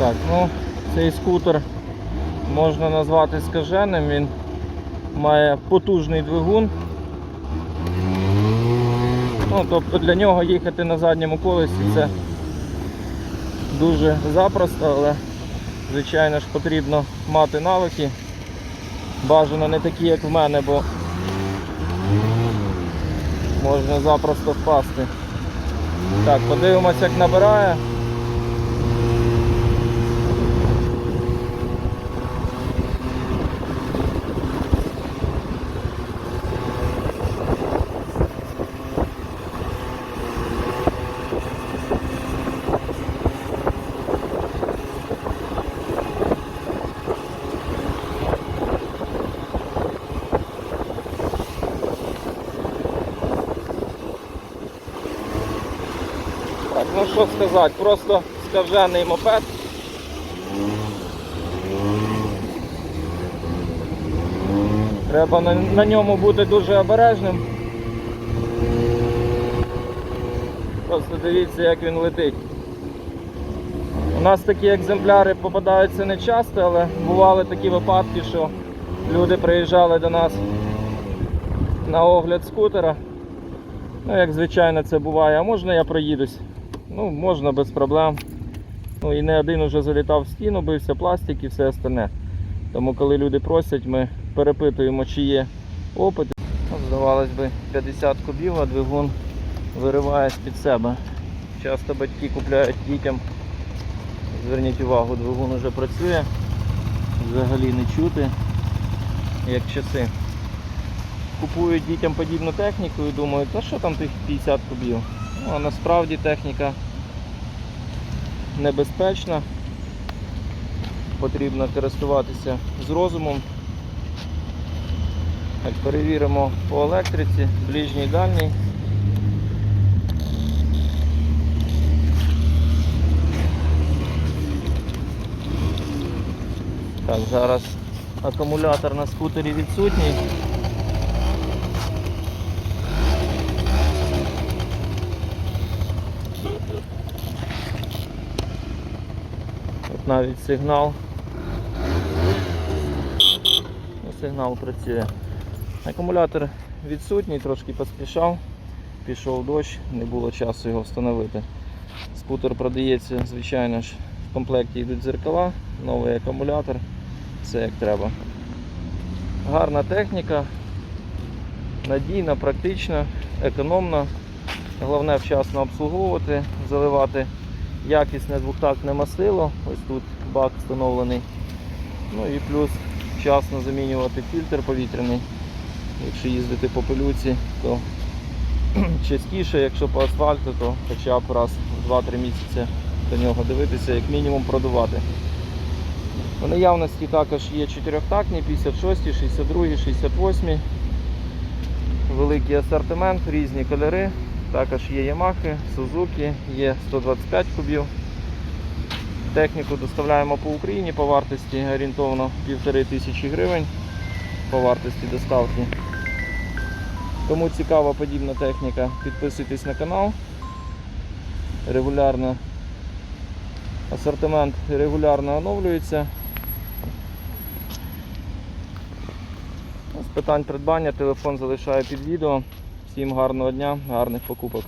Так, ну, цей скутер можна назвати скаженим, він має потужний двигун. Ну, тобто для нього їхати на задньому колесі це дуже запросто, але звичайно ж потрібно мати навики. Бажано не такі, як в мене, бо можна запросто впасти. Так, подивимося, як набирає. Так, ну що сказати, просто скажений мопед. Треба на, на ньому бути дуже обережним. Просто дивіться, як він летить. У нас такі екземпляри попадаються не часто, але бували такі випадки, що люди приїжджали до нас на огляд скутера. Ну, як звичайно це буває, а можна я проїдусь? Ну, можна без проблем. Ну і не один уже залітав в стіну, бився пластик і все остальне. Тому коли люди просять, ми перепитуємо, чи є опит. Ну, Здавалось би, 50 кубів, а двигун вириває з-під себе. Часто батьки купляють дітям. Зверніть увагу, двигун уже працює. Взагалі не чути, як часи. Купують дітям подібну техніку і думають, та що там тих 50 кубів. Ну, а насправді техніка небезпечна. Потрібно користуватися з розумом. Так, перевіримо по електриці, ближній дальній. Так, зараз акумулятор на скутері відсутній. От навіть сигнал. Ну, Сигнал працює. Акумулятор відсутній, трошки поспішав, пішов дощ, не було часу його встановити. Скутер продається, звичайно ж, в комплекті йдуть дзеркала, новий акумулятор, все як треба. Гарна техніка, надійна, практична, економна. Головне вчасно обслуговувати, заливати якісне двохтактне мастило. Ось тут бак встановлений. Ну і плюс вчасно замінювати фільтр повітряний. Якщо їздити по пилюці, то частіше, якщо по асфальту, то хоча б раз в 2-3 місяці до нього дивитися, як мінімум продувати. У наявності також є чотирьохтактні, 56, 62, 68. Великий асортимент, різні кольори. Також є Ямахи, Сузуки, є 125 кубів. Техніку доставляємо по Україні по вартості орієнтовно 1500 гривень по вартості доставки. Кому цікава подібна техніка, підписуйтесь на канал. Регулярно асортимент регулярно оновлюється. З питань придбання телефон залишаю під відео. Всім гарного дня, гарних покупок.